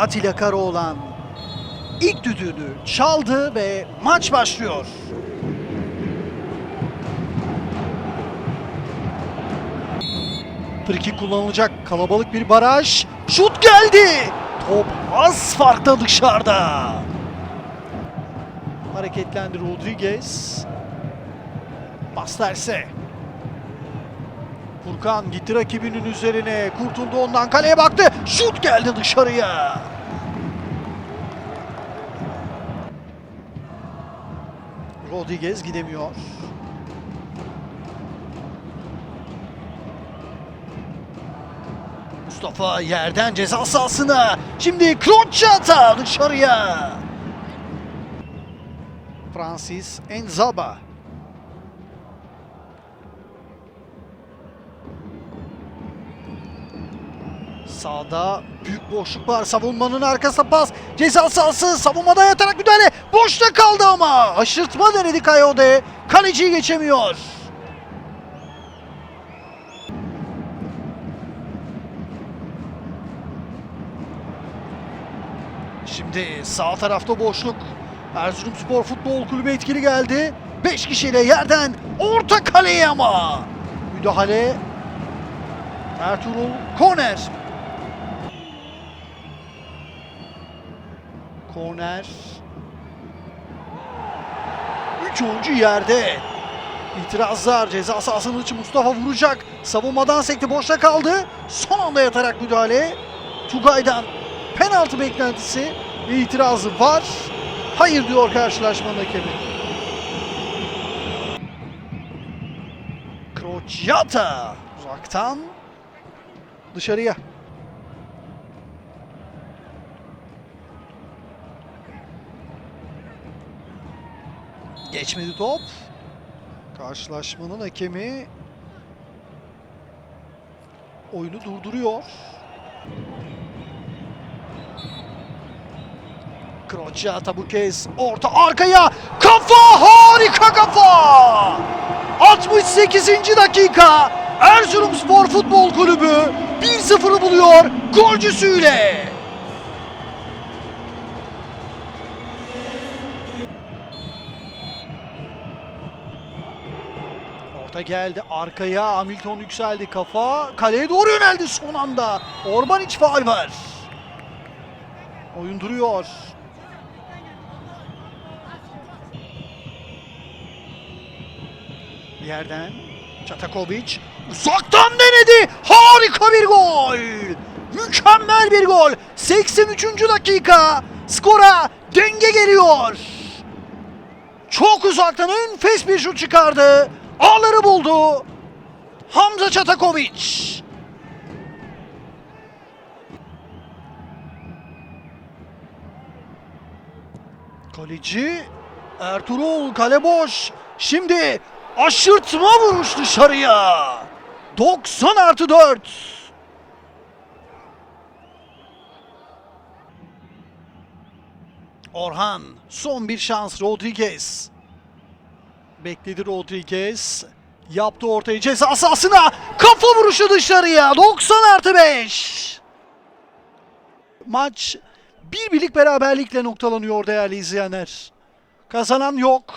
Atilla Karaoğlan ilk düdüğünü çaldı ve maç başlıyor. Friki kullanılacak kalabalık bir baraj. Şut geldi. Top az farkta dışarıda. Hareketlendi Rodriguez. Pas verse. Furkan gitti rakibinin üzerine. Kurtuldu ondan kaleye baktı. Şut geldi dışarıya. Rodriguez gidemiyor. Mustafa yerden ceza sahasına. Şimdi Kroçata dışarıya. Francis Enzaba. Sağda büyük boşluk var. Savunmanın arkasına pas. Ceza sahası savunmada yatarak müdahale. Boşta kaldı ama. Aşırtma denedi Kayode. Kaleciyi geçemiyor. Şimdi sağ tarafta boşluk. Erzurumspor Futbol Kulübü etkili geldi. 5 kişiyle yerden orta kaleye ama. Müdahale Ertuğrul Korner. Korner. 3 oyuncu yerde. İtirazlar ceza sahasının içi Mustafa vuracak. Savunmadan sekti boşta kaldı. Son anda yatarak müdahale. Tugay'dan penaltı beklentisi ve itirazı var. Hayır diyor karşılaşmanın hakemi. Kroçyata uzaktan dışarıya. Geçmedi top. Karşılaşmanın hakemi oyunu durduruyor. Kroçyata bu kez orta arkaya kafa harika kafa 68. dakika Erzurumspor Futbol Kulübü 1-0'ı buluyor golcüsüyle. Orta geldi arkaya Hamilton yükseldi kafa kaleye doğru yöneldi son anda. Orban iç faal var. Oyun duruyor. Bir yerden Çatakovic uzaktan denedi. Harika bir gol. Mükemmel bir gol. 83. dakika. Skora denge geliyor. Çok uzaktan enfes bir şut çıkardı. Ağları buldu. Hamza Çatakovic. Kaleci Ertuğrul kale boş. Şimdi aşırtma vuruş dışarıya. 90 artı 4. Orhan son bir şans Rodriguez. Bekledi Rodriguez. Yaptı ortayı ceza sahasına. Kafa vuruşu dışarıya. 90 artı 5. Maç bir birlik beraberlikle noktalanıyor değerli izleyenler. Kazanan yok.